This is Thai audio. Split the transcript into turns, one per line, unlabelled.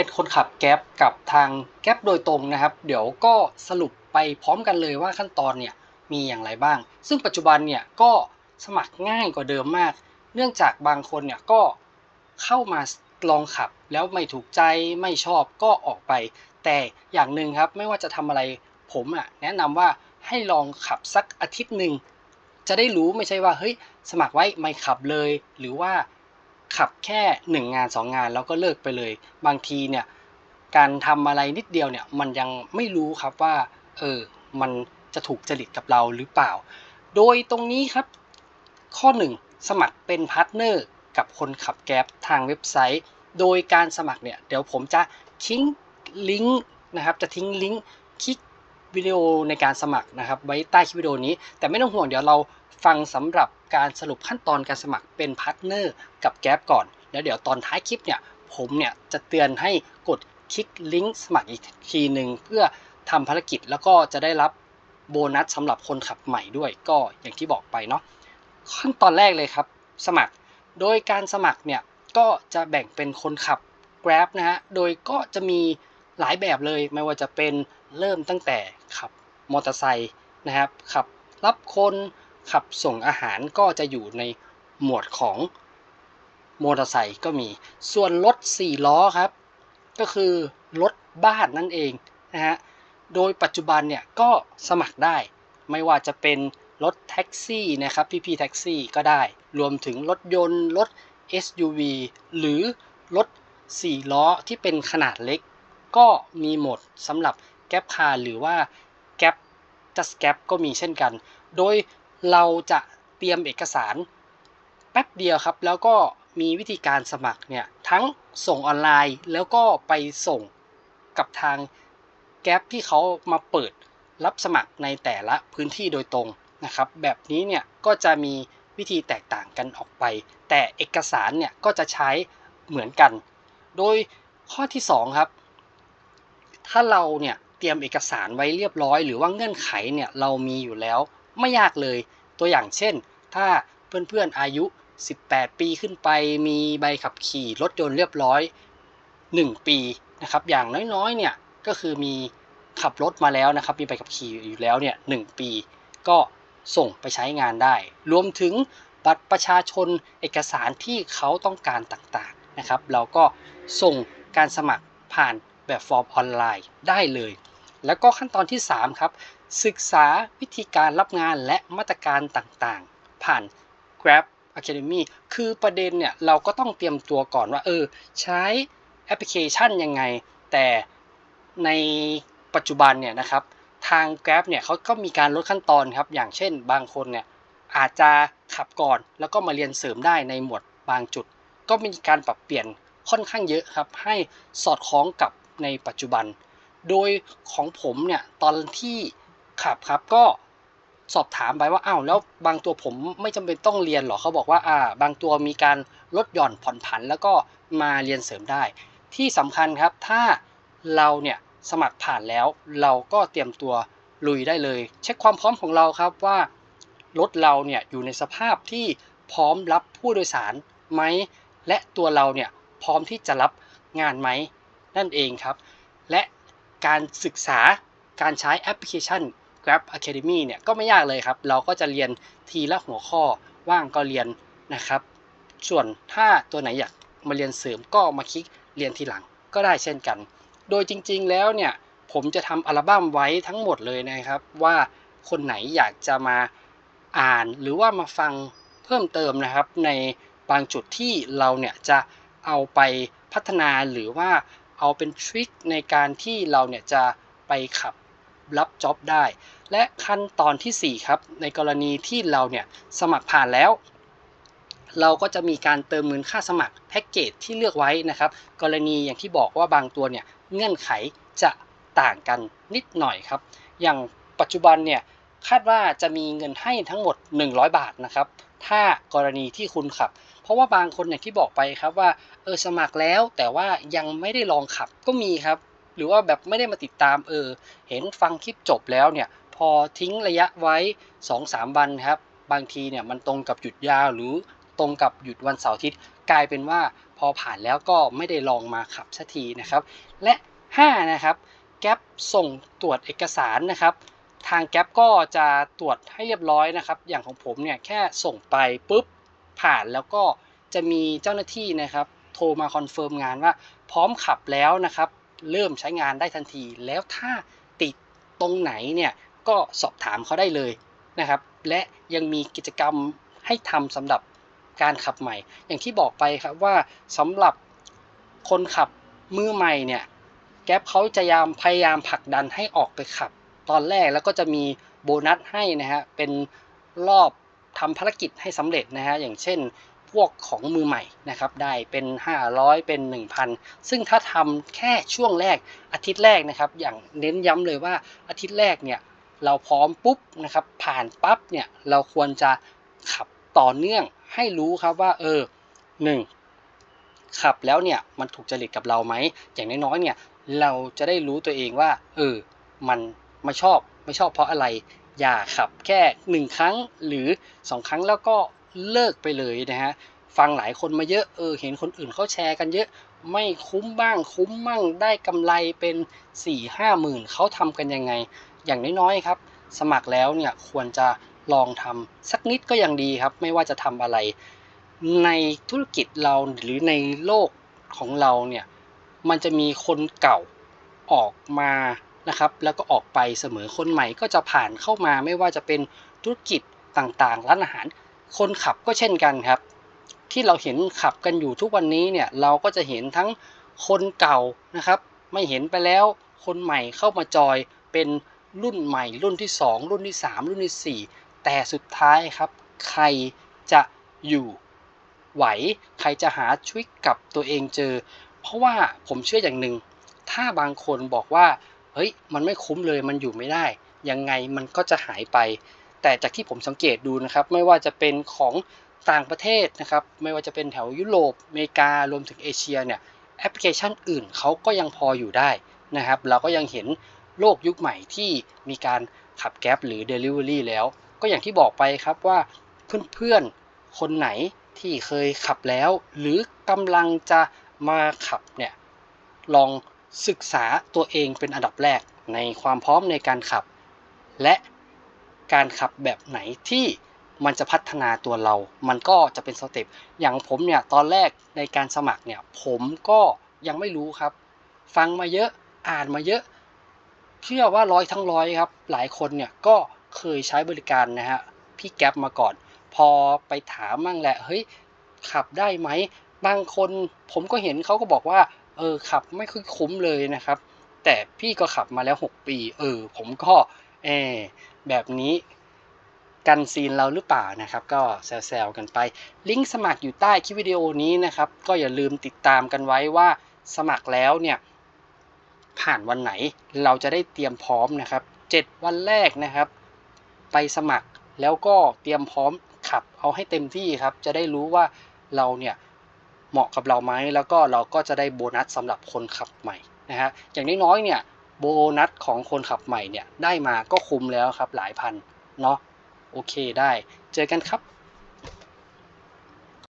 เป็นคนขับแก๊ปกับทางแก๊ปโดยตรงนะครับ เดี๋ยวก็สรุปไปพร้อมกันเลยว่าขั้นตอนเนี่ยมีอย่างไรบ้าง ซึ่งปัจจุบันเนี่ยก็สมัครง่ายกว่าเดิมมาก เนื่องจากบางคนเนี่ยก็เข้ามาลองขับแล้วไม่ถูกใจไม่ชอบก็ออกไป แต่อย่างหนึ่งครับไม่ว่าจะทำอะไรผมอะแนะนำว่าให้ลองขับสักอาทิตย์หนึ่งจะได้รู้ไม่ใช่ว่าเฮ้ยสมัครไว้ไม่ขับเลย หรือว่า ขับแค่หนึ่งงานสองงานแล้วก็เลิกไปเลย บางทีเนี่ยการทำอะไรนิดเดียวเนี่ยมันยังไม่รู้ครับว่าเออมันจะถูกจริตกับเราหรือเปล่า โดยตรงนี้ครับ ข้อ 1 สมัครเป็นพาร์ทเนอร์กับคนขับแก๊ปทางเว็บไซต์ โดยการสมัครเนี่ยเดี๋ยวผมจะทิ้งลิงก์นะครับจะทิ้งลิงก์คลิก วิดีโอในการสมัครนะครับ ไว้ใต้คลิปวิดีโอนี้ แต่ไม่ต้องห่วงเดี๋ยวเราฟังสำหรับการสรุปขั้นตอนการสมัครเป็นพาร์ทเนอร์กับแก๊ปก่อน แล้วเดี๋ยวตอนท้ายคลิปเนี่ยผมเนี่ยจะเตือนให้กดคลิกลิงก์สมัครอีกทีหนึ่งเพื่อทำภารกิจแล้วก็จะได้รับโบนัสสำหรับคนขับใหม่ด้วยก็อย่างที่บอกไปเนาะขั้นตอนแรกเลยครับ สมัคร โดยการสมัครเนี่ยก็จะแบ่งเป็นคนขับ Grab นะฮะโดยก็จะมีหลายแบบเลยไม่ว่าจะเป็น เริ่มตั้งแต่ขับมอเตอร์ไซค์นะครับขับรับคนขับส่งอาหารก็จะอยู่ในหมวดของมอเตอร์ไซค์ก็มี ส่วนรถ4ล้อครับ ก็คือรถบ้านนั่นเองนะฮะ โดยปัจจุบันเนี่ยก็สมัครได้ ไม่ว่าจะเป็นรถแท็กซี่นะครับ พี่ๆแท็กซี่ก็ได้ รวมถึงรถยนต์ รถ SUV หรือรถ4ล้อที่เป็นขนาดเล็ก ก็มีหมดสำหรับ แก๊ปคาร์หรือว่าแก๊ปจัสแก๊ปก็มีเช่นกัน โดยเราจะเตรียมเอกสารแป๊บเดียวครับ แล้วก็มีวิธีการสมัครเนี่ยทั้งส่งออนไลน์แล้วก็ไปส่งกับทางแก๊ปที่เขามาเปิดรับสมัครในแต่ละพื้นที่โดยตรงนะครับ แบบนี้เนี่ยก็จะมีวิธีแตกต่างกันออกไป แต่เอกสารเนี่ยก็จะใช้เหมือนกัน โดยข้อที่ 2 ครับ ถ้าเราเนี่ย เตรียมเอกสารไว้เรียบร้อย หรือว่าเงื่อนไขเนี่ยเรามีอยู่แล้วไม่ยากเลย ตัวอย่างเช่น ถ้าเพื่อนๆอายุ 18 ปีขึ้นไปมีใบขับขี่รถยนต์เรียบร้อย 1 ปีนะครับอย่างน้อยๆเนี่ยก็คือมีขับรถมาแล้วนะครับมีใบขับขี่อยู่แล้วเนี่ยหปี ก็ส่งไปใช้งานได้ รวมถึงบัตรประชาชนเอกสารที่เขาต้องการต่างๆนะครับ เราก็ส่งการสมัครผ่านแบบฟอร์มออนไลน์ได้เลย แล้วก็ขั้นตอนที่ 3 ครับ ศึกษาวิธีการรับงานและมาตรการต่างๆ ผ่าน Grab Academy คือประเด็นเนี่ยเราก็ต้องเตรียมตัวก่อนว่าเออใช้แอปพลิเคชันยังไง แต่ในปัจจุบันเนี่ยนะครับทาง Grab เนี่ยเขาก็มีการลดขั้นตอนครับ อย่างเช่นบางคนเนี่ยอาจจะขับก่อนแล้วก็มาเรียนเสริมได้ในหมวดบางจุด ก็มีการปรับเปลี่ยนค่อนข้างเยอะครับ ให้สอดคล้องกับในปัจจุบัน โดยของผมเนี่ยตอนที่ขับครับก็สอบถามไปว่าอ้าวแล้วบางตัวผมไม่จำเป็นต้องเรียนหรอเขาบอกว่าอ่า บางตัวมีการลดหย่อนผ่อนผัน แล้วก็มาเรียนเสริมได้ ที่สำคัญครับถ้าเราเนี่ยสมัครผ่านแล้ว เราก็เตรียมตัวลุยได้เลย เช็คความพร้อมของเราครับว่ารถเราเนี่ยอยู่ในสภาพที่พร้อมรับผู้โดยสารไหมและตัวเราเนี่ยพร้อมที่จะรับงานไหมนั่นเองครับ และ การศึกษาการใช้แอปพลิเคชัน Grab Academy เนี่ยก็ไม่ยากเลยครับ เราก็จะเรียนทีละหัวข้อว่างก็เรียนนะครับ ส่วนถ้าตัวไหนอยากมาเรียนเสริมก็มาคลิกเรียนทีหลังก็ได้เช่นกัน โดยจริงๆแล้วเนี่ยผมจะทำอัลบั้มไว้ทั้งหมดเลยนะครับ ว่าคนไหนอยากจะมาอ่านหรือว่ามาฟังเพิ่มเติมนะครับ ในบางจุดที่เราเนี่ยจะเอาไปพัฒนาหรือว่า เอาเป็นทริคในการที่เราเนี่ยจะไปขับรับจ็อบได้ และขั้นตอนที่ 4 ครับ ในกรณีที่เราเนี่ยสมัครผ่านแล้ว เราก็จะมีการเติมเงินค่าสมัครแพ็กเกจที่เลือกไว้นะครับ กรณีอย่างที่บอกว่าบางตัวเนี่ยเงื่อนไขจะต่างกันนิดหน่อยครับ อย่างปัจจุบันเนี่ย คาดว่าจะมีเงินให้ทั้งหมด 100 บาทนะครับ ถ้ากรณีที่คุณขับ เพราะว่าบางคนอย่างที่บอกไปครับว่าเออสมัครแล้วแต่ว่ายังไม่ได้ลองขับก็มีครับ หรือว่าแบบไม่ได้มาติดตามเออ เห็นฟังคลิปจบแล้วเนี่ย พอทิ้งระยะไว้ 2-3 วันครับ บางทีเนี่ยมันตรงกับหยุดยาวหรือตรงกับหยุดวันเสาร์อาทิตย์กลายเป็นว่าพอผ่านแล้วก็ไม่ได้ลองมาขับสักทีนะครับ และ 5 นะครับ แก๊ปส่งตรวจเอกสารนะครับ ทางแก๊ปก็จะตรวจให้เรียบร้อยนะครับ อย่างของผมเนี่ยแค่ส่งไปปุ๊บผ่านแล้วก็จะมีเจ้าหน้าที่นะครับ โทรมาคอนเฟิร์มงานว่า พร้อมขับแล้วนะครับ เริ่มใช้งานได้ทันที แล้วถ้าติดตรงไหนเนี่ยก็สอบถามเขาได้เลยนะครับ และยังมีกิจกรรมให้ทำสำหรับการขับใหม่ อย่างที่บอกไปครับว่าสำหรับคนขับมือใหม่เนี่ยแก๊ปเขาจะยามพยายามผลักดันให้ออกไปขับ ตอนแรกแล้วก็จะมีโบนัสให้นะฮะเป็นรอบทำภารกิจให้สำเร็จนะฮะอย่างเช่นพวกของมือใหม่นะครับได้เป็น 500 เป็น 1,000 ซึ่งถ้าทำแค่ช่วงแรกอาทิตย์แรกนะครับ อย่างเน้นย้ำเลยว่าอาทิตย์แรกเนี่ยเราพร้อมปุ๊บนะครับผ่านปั๊บเนี่ยเราควรจะขับต่อเนื่องให้รู้ครับว่าเออหนึ่งขับแล้วเนี่ยมันถูกจริตกับเราไหมอย่างน้อยๆเนี่ยเราจะได้รู้ตัวเองว่าเออมัน ไม่ชอบไม่ชอบเพราะอะไร อย่าขับแค่หนึ่งครั้งหรือสองครั้งแล้วก็เลิกไปเลยนะฮะฟังหลายคนมาเยอะเออเห็นคนอื่นเขาแชร์กันเยอะไม่คุ้มบ้างคุ้มมั่งได้กำไรเป็น4ี่ห้าหมื่นเขาทำกันยังไง อย่างน้อยๆครับ สมัครแล้วเนี่ยควรจะลองทำสักนิดก็ยังดีครับ ไม่ว่าจะทำอะไร ในธุรกิจเราหรือในโลกของเราเนี่ยมันจะมีคนเก่าออกมา นะครับ แล้วก็ออกไปเสมอคนใหม่ก็จะผ่านเข้ามาไม่ว่าจะเป็นธุรกิจต่างๆ ร้านอาหาร คนขับก็เช่นกันครับ ที่เราเห็นขับกันอยู่ทุกวันนี้เนี่ยเราก็จะเห็นทั้งคนเก่านะครับ ไม่เห็นไปแล้ว คนใหม่เข้ามาจอยเป็นรุ่นใหม่ รุ่นที่ 2 รุ่นที่ 3 รุ่นที่ 4 แต่สุดท้ายครับ ใครจะอยู่ไหว ใครจะหาทริคกับตัวเองเจอ เพราะว่าผมเชื่ออย่างหนึ่ง ถ้าบางคนบอกว่า เฮ้ย มันไม่คุ้มเลย มันอยู่ไม่ได้ ยังไงมันก็จะหายไป แต่จากที่ผมสังเกตดูนะครับ ไม่ว่าจะเป็นของต่างประเทศนะครับ ไม่ว่าจะเป็นแถวยุโรป อเมริกา รวมถึงเอเชียเนี่ย แอปพลิเคชันอื่นเขาก็ยังพออยู่ได้นะครับ เราก็ยังเห็นโลกยุคใหม่ที่มีการขับแก๊ปหรือ Delivery แล้ว ก็อย่างที่บอกไปครับว่าเพื่อนๆ คนไหนที่เคยขับแล้ว หรือกำลังจะมาขับเนี่ย ลอง ศึกษาตัวเองเป็นอันดับแรกในความพร้อมในการขับ และการขับแบบไหนที่มันจะพัฒนาตัวเรา มันก็จะเป็นสเต็ป อย่างผมเนี่ยตอนแรกในการสมัครเนี่ยผมก็ยังไม่รู้ครับ ฟังมาเยอะอ่านมาเยอะ เชื่อว่าร้อยทั้งร้อยครับ หลายคนเนี่ยก็เคยใช้บริการนะฮะพี่แก๊ปมาก่อน พอไปถามมั่งแหละเฮ้ยขับได้ไหมบางคนผมก็เห็นเขาก็บอกว่า เออขับไม่ค่อยคุ้มเลยนะครับ แต่พี่ก็ขับมาแล้ว 6 ปี เออ ผมก็เออแบบนี้กันซีนเราหรือเปล่านะครับ ก็แซวๆกันไป ลิงก์สมัครอยู่ใต้คลิปวิดีโอนี้นะครับ ก็อย่าลืมติดตามกันไว้ว่าสมัครแล้วเนี่ยผ่านวันไหนเราจะได้เตรียมพร้อมนะครับ 7 วันแรกนะครับ ไปสมัครแล้วก็เตรียมพร้อมขับเอาให้เต็มที่ครับ จะได้รู้ว่าเราเนี่ย เหมาะกับเราไหมแล้วก็เราก็จะได้โบนัสสำหรับคนขับใหม่นะฮะอย่างน้อยๆเนี่ยโบนัสของคนขับใหม่เนี่ยได้มาก็คุ้มแล้วครับหลายพันเนาะโอเคได้ เจอกันครับ